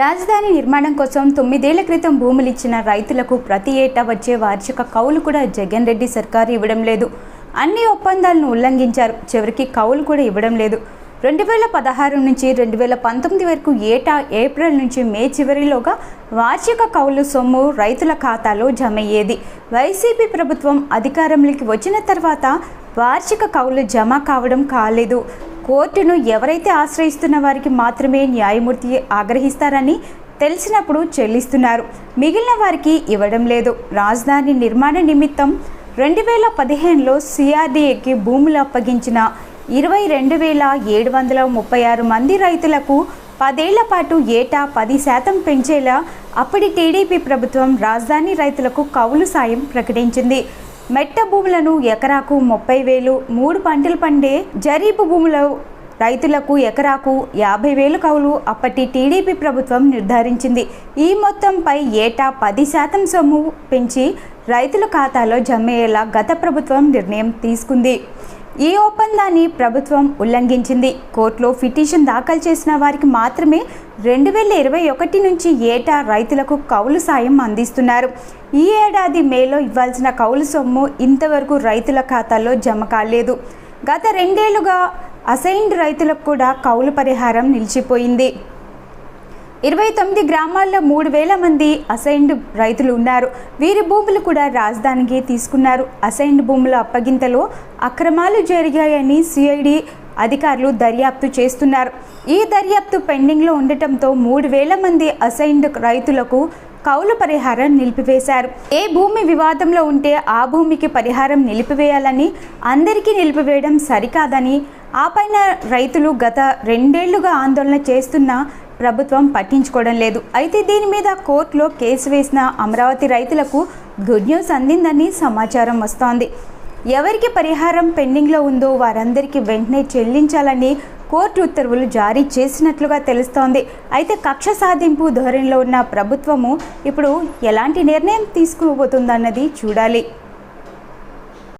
రాజధాని నిర్మాణం కోసం తొమ్మిదేళ్ళ క్రితం భూములు ఇచ్చిన రైతులకు ప్రతి ఏటా వచ్చే వార్షిక కౌలు కూడా జగన్ రెడ్డి సర్కారు ఇవ్వడం లేదు. అన్ని ఒప్పందాలను ఉల్లంఘించారు. చివరికి కౌలు కూడా ఇవ్వడం లేదు. రెండు వేల పదహారు నుంచి రెండు వేల పంతొమ్మిది వరకు ఏటా ఏప్రిల్ నుంచి మే చివరిలోగా వార్షిక కౌలు సొమ్ము రైతుల ఖాతాలో జమయ్యేది. వైసీపీ ప్రభుత్వం అధికారంలోకి వచ్చిన తర్వాత వార్షిక కౌలు జమ కావడం కాలేదు. కోర్టును ఎవరైతే ఆశ్రయిస్తున్న వారికి మాత్రమే న్యాయమూర్తి ఆగ్రహిస్తారని తెలిసినప్పుడు చెల్లిస్తున్నారు. మిగిలిన వారికి ఇవ్వడం లేదు. రాజధాని నిర్మాణ నిమిత్తం రెండు వేల పదిహేనులో సిఆర్డీఏకి భూములు అప్పగించిన ఇరవై రెండు వేల ఏడు వందల ముప్పై ఆరు మంది రైతులకు పదేళ్ళ పాటు ఏటా పది శాతం పెంచేలా అప్పటి టీడీపీ ప్రభుత్వం రాజధాని రైతులకు కౌలు సాయం ప్రకటించింది. మెట్ట భూములను ఎకరాకు ముప్పై వేలు మూడు పంటలు పండే జరీబు భూములు రైతులకు ఎకరాకు యాభై వేలు కౌలు అప్పటి టీడీపీ ప్రభుత్వం నిర్ధారించింది. ఈ మొత్తంపై ఏటా పది శాతం సొమ్ము పెంచి రైతుల ఖాతాలో జమయ్యేలా గత ప్రభుత్వం నిర్ణయం తీసుకుంది. ఈ ఒప్పందాన్ని ప్రభుత్వం ఉల్లంఘించింది. కోర్టులో పిటిషన్ దాఖలు చేసిన వారికి మాత్రమే రెండు వేల ఇరవై ఒకటి నుంచి ఏటా రైతులకు కౌలు సాయం అందిస్తున్నారు. ఈ ఏడాది మేలో ఇవ్వాల్సిన కౌలు సొమ్ము ఇంతవరకు రైతుల ఖాతాల్లో జమ కాలేదు. గత రెండేళ్ళుగా అసైన్డ్ రైతులకు కూడా కౌలు పరిహారం నిలిచిపోయింది. ఇరవై తొమ్మిది గ్రామాల్లో మూడు వేల మంది అసైన్డ్ రైతులు ఉన్నారు. వీరి భూములు కూడా రాజధానికి తీసుకున్నారు. అసైన్డ్ భూముల అప్పగింతలో అక్రమాలు జరిగాయని సిఐడి అధికారులు దర్యాప్తు చేస్తున్నారు. ఈ దర్యాప్తు పెండింగ్లో ఉండటంతో మూడు వేల మంది అసైన్డ్ రైతులకు కౌలు పరిహారం నిలిపివేశారు. ఏ భూమి వివాదంలో ఉంటే ఆ భూమికి పరిహారం నిలిపివేయాలని అందరికీ నిలిపివేయడం సరికాదని ఆ పైన రైతులు గత రెండేళ్ళుగా ఆందోళన చేస్తున్నా ప్రభుత్వం పట్టించుకోవడం లేదు. అయితే దీని మీద కోర్టులో కేసు వేసిన అమరావతి రైతులకు గుడ్ న్యూస్ అందిందని సమాచారం వస్తోంది. ఎవరికి పరిహారం పెండింగ్లో ఉందో వారందరికీ వెంటనే చెల్లించాలని కోర్టు ఉత్తర్వులు జారీ చేసినట్లుగా తెలుస్తోంది. అయితే కక్ష సాధింపు ధోరణిలో ఉన్న ప్రభుత్వము ఇప్పుడు ఎలాంటి నిర్ణయం తీసుకోబోతుందన్నది చూడాలి.